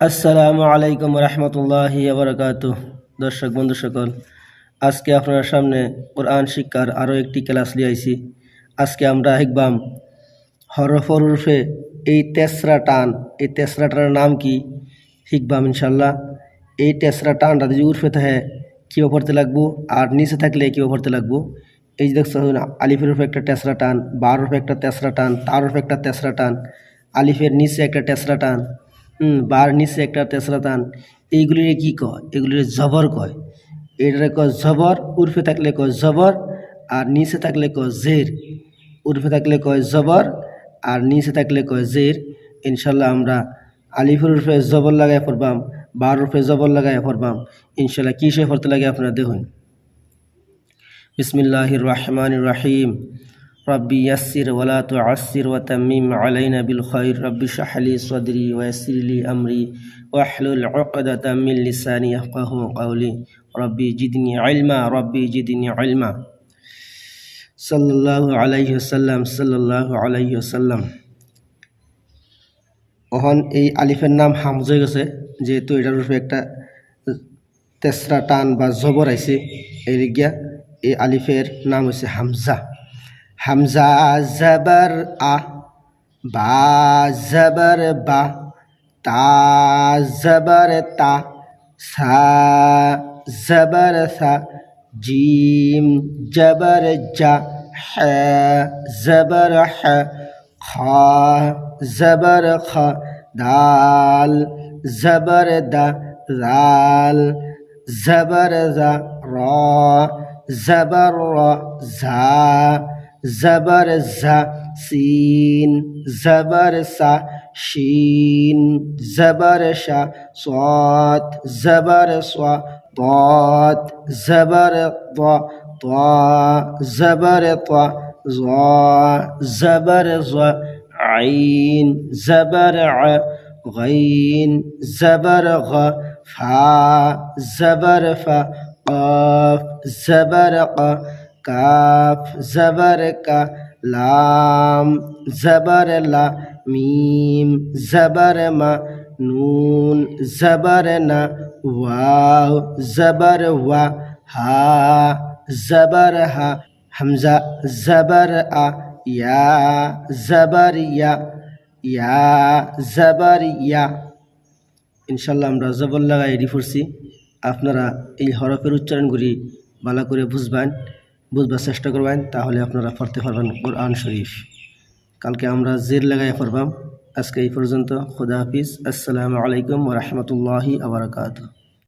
আসসালামু আলাইকুম রহমতুল্লাহি আবরকাত দর্শক, বন্ধু সকল, আজকে আপনার সামনে কোরআন শিক্ষার আরও একটি ক্লাস নিয়ে আইছি আজকে আমরা শিখবাম হরফর উর্ফে এই তেসরা টান। এই তেসরা টানের নাম কি? শিখবাম ইনশাল্লাহ এই তেসরা টানটা যদি উর্ফে থাকে, কীভাবে পড়তে লাগবো? আর নিচে থাকলে কীভাবে পড়তে লাগবো? এই যে দেখছ আলিফের উপরে একটা তেসরা টান, বার উপরে একটা তেসরা টান, তার উপরে একটা তেসরা টান, আলিফের নিচে একটা তেসরা টান। হুম বার নিচে একটা তেসরা টান এইগুলির কি কয়? এগুলির জবর কয়। এটারে কয় জবর, উর্ফে থাকলে কয় জবর, আর নিচে থাকলে কয় জের। উর্ফে থাকলে কয় জবর, আর নিচে থাকলে কয় জের। ইনশাল্লাহ আমরা আলিফের উর্ফে জবর লাগাই পড়বাম, বার উর্ফে জবর লাগাই পড়বাম। ইনশাল্লাহ কী সে পড়তে লাগে আপনারা দেখুন। বিসমিল্লাহির রহমানির রহিম। রব্বি ইয়াসির ওয়ালা তু আসির ওয়া তামিম আলাইনা বিল খৈর রব্বি শাহলি সদরি ওয়াসিরলি আমরি ওয়াহলুল অকদা তামিল লিসানি আহকাহু কাউলি রব্বি জিদনি আলমা রব্বি জিদনি আলমা সাল্লাল্লাহু আলাইহি ওয়াসাল্লাম সাল্লাল্লাহু আলাইহি ওয়াসাল্লাম অহন এই আলিফের নাম হামজ হয়ে গেছে, যেহেতু এটার উপরে একটা তেসরা টান বা জবর আইছে, এই গিয়া এই আলিফের নাম হয়েছে হামজা। হামজা জবর আ, বা জবর বা, তা জবর তা, সা জবর সা, জিম জবর জা, হ জবর হ, খ জবর খ, দাল জবর দা দাল জবর জা র জবর র, ঝা জবর ঝা সিন জবর সা শিন জবর শা صاد জবর সোয়া ضاد জবর ض ط জবর ط ظ জবর ظ عين زبر ع غين زبر غ فا زبر فا قاف زبر ق কাফ, জবর কা লাম, জবর লা মিম, জবর মা নুন, জবর না ওয়াও, জবর ওয়া হা, জবর হা হামজা, জবর আ ইয়া, জবর ইয়া ইয়া, জবর ইয়া। ইনশাল্লাহ আমরা জবর লাগাই রেডি করছি আপনারা এই হরফের উচ্চারণগুলি ভালো করে বুঝবেন। বুঝবার চেষ্টা করবেন, তাহলে আপনারা পড়তে পারবেন কোরআন শরীফ। কালকে আমরা জের লাগাই পড়বাম। আজকে এই পর্যন্ত, খুদা হাফিজ। আসসালামু আলাইকুম রহমতুল্লাহি আবরকাত